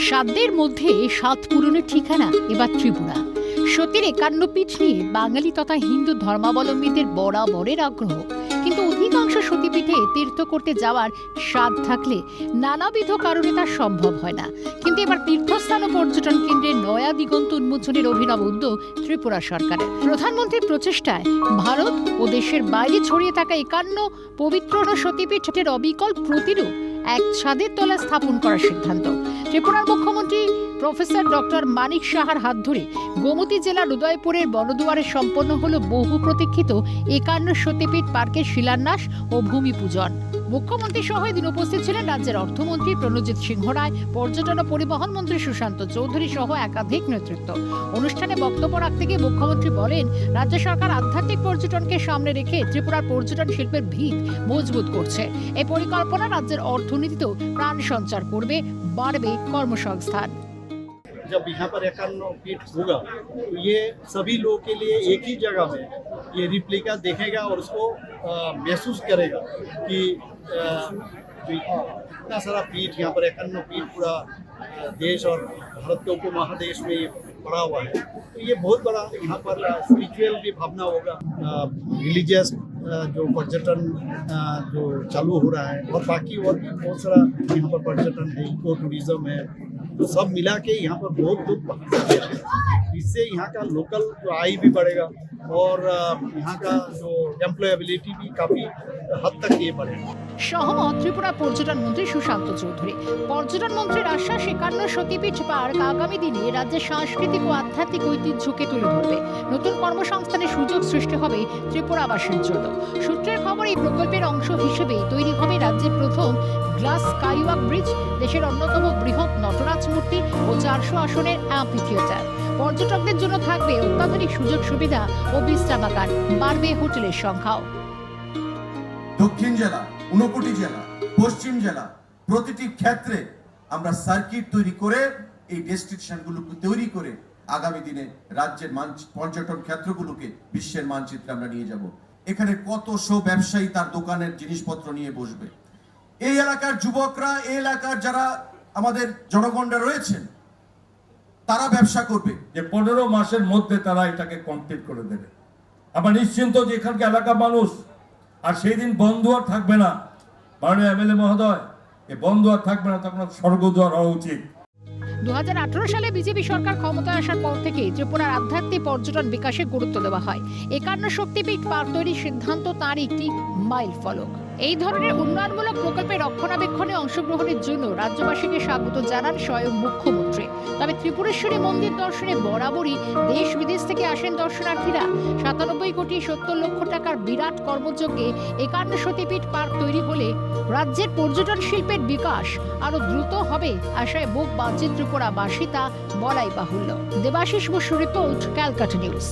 সাধ্যের মধ্যে সাত পূরণের ঠিকানা এবার ত্রিপুরা। সতীর একান্ন পীঠ নিয়ে বাঙালি তথা হিন্দু ধর্মাবলম্বীদের বরাবরের আগ্রহ। কিন্তু অধিকাংশ সতীপীঠে তীর্থ করতে যাওয়ার স্বাদ থাকলে নানাবিধ কারণে তা সম্ভব হয় না। কিন্তু এবার তীর্থস্থান ও পর্যটন কেন্দ্রের নয়া দিগন্ত উন্মোচনের অভিনব উদ্যোগ ত্রিপুরা সরকারের। প্রধানমন্ত্রীর প্রচেষ্টায় ভারত ও দেশের বাইরে ছড়িয়ে থাকা একান্ন পবিত্র সতীপীঠের অবিকল প্রতিরূপ এক ছাদের তলা স্থাপন করার সিদ্ধান্ত। ত্রিপুরার মুখ্যমন্ত্রী প্রফেসর ডক্টর মানিক সাহার হাত ধরে গোমতী জেলার উদয়পুরের বনদুয়ারে সম্পন্ন হলো বহু প্রতীক্ষিত একান্ন সতীপীঠ পার্কের শিলান্যাস ও ভূমি পূজন মুখ্যমন্ত্রী সহ এদিন উপস্থিত ছিলেন রাজ্যের অর্থমন্ত্রী প্রণজিৎ সিংহ রায় পর্যটন ও পরিবহন মন্ত্রী সুশান্ত চৌধুরী সহ একাধিক নেতৃত্ব। অনুষ্ঠানে বক্তব্য রাখতে গিয়ে মুখ্যমন্ত্রী বলেন, রাজ্য সরকার আধ্যাত্মিক পর্যটনকে সামনে রেখে ত্রিপুরার পর্যটন শিল্পের ভিত মজবুত করছে। এই পরিকল্পনা রাজ্যের অর্থনীতিতেও প্রাণ সঞ্চার করবে बानबे कर्मसंस्थान जब यहाँ पर एकान्न पीठ होगा तो ये सभी लोगों के लिए एक ही जगह में ये रिप्लिका देखेगा और उसको महसूस करेगा कि इतना सारा पीठ, यहाँ पर एकान्न पीठ पूरा देश और भारत के उप महादेश में ये पड़ा हुआ है। तो ये बहुत बड़ा यहाँ पर स्पिरिचुअल भी भावना होगा रिलीजियस जो पर्यटन जो चालू हो रहा है और बाकी और भी बहुत सारा यहाँ पर पर्यटन है इको टूरिज़्म है तो सब मिला के यहाँ पर बहुत लोग बाहर आते इससे यहाँ का लोकल जो आय भी बढ़ेगा। और अ, यहाँ का जो एम्प्लॉयबिलिटी भी काफ़ी हद तक ये बढ़ेगा সহমত ত্রিপুরা পর্যটন মন্ত্রী সুশান্ত চৌধুরী পর্যটন মন্ত্রীর আশ্বাস একান্ন সতীপীঠ পার্ক আগামী দিনে রাজ্যের সাংস্কৃতিক ও আধ্যাত্মিক ঐতিহ্যকে তুলে ধরবে নতুন কর্মসংস্থানের সুযোগ সৃষ্টি হবে ত্রিপুরাবাসীর জন্য সূত্রের খবর এই প্রকল্পের অংশ হিসেবে তৈরি হবে রাজ্যের প্রথম গ্লাস স্কাইওয়াক ব্রিজ দেশের অন্যতম বৃহৎ নটরাজ মূর্তি ও চারশো আসনের অ্যাম্পি থিয়েটার পর্যটকদের জন্য থাকবে অত্যাধুনিক সুযোগ সুবিধা ও বিশ্রামাগার বাড়বে হোটেলের সংখ্যাও। দক্ষিণ জেলা, ঊনকোটি জেলা, পশ্চিম জেলা, প্রতিটি ক্ষেত্রে আমরা সার্কিট তৈরি করে এই ডেস্টিনেশনগুলোকে তৈরি করে আগামী দিনে রাজ্যের মানচ- পর্যটন ক্ষেত্রগুলোকে বিশ্বের মানচিত্রে আমরা নিয়ে যাব। এখানে কত শো ব্যবসায়ী তার দোকানের জিনিসপত্র নিয়ে বসবে। এই এলাকার যুবকরা, এই এলাকার যারা আমাদের জনগণরা রয়েছেন তারা ব্যবসা করবে। যে পনেরো মাসের মধ্যে তারা এটাকে কমপ্লিট করে দেবে। আমরা নিশ্চিন্ত যে এখানকার এলাকার মানুষ আর সেই দিন বন্ধ আর থাকবে না। মাননীয় এমএলএ মহোদয় এ বন্ধ আর থাকবে না তখন স্বর্গদ্বার হওয়া উচিত। দু হাজার আঠারো সালে বিজেপি সরকার ক্ষমতায় আসার পর থেকে ত্রিপুরার আধ্যাত্মিক পর্যটন বিকাশে গুরুত্ব দেওয়া হয়। একান্ন শক্তিপীঠ পার্ক তৈরির সিদ্ধান্ত তার একটি মাইল ফলক। এই ধরনের উন্নয়নমূলক প্রকল্পে রক্ষণাবেক্ষণে অংশগ্রহণের জন্য রাজ্যবাসীকে স্বাগত জানান স্বয়ং মুখ্যমন্ত্রী। তবে ত্রিপুরেশ্বরী মন্দির দর্শনে বরাবরই দেশ বিদেশ থেকে আসেন দর্শনার্থীরা। সাতানব্বই কোটি সত্তর লক্ষ টাকার বিরাট কর্মযজ্ঞে একান্ন সতীপীঠ পার্ক তৈরি হলে রাজ্যের পর্যটন শিল্পের বিকাশ আরও দ্রুত হবে আশায় বুক বাজছে ত্রিপুরাবাসী তা বলাই বাহুল্য। Debashis Basu report, Calcutta news.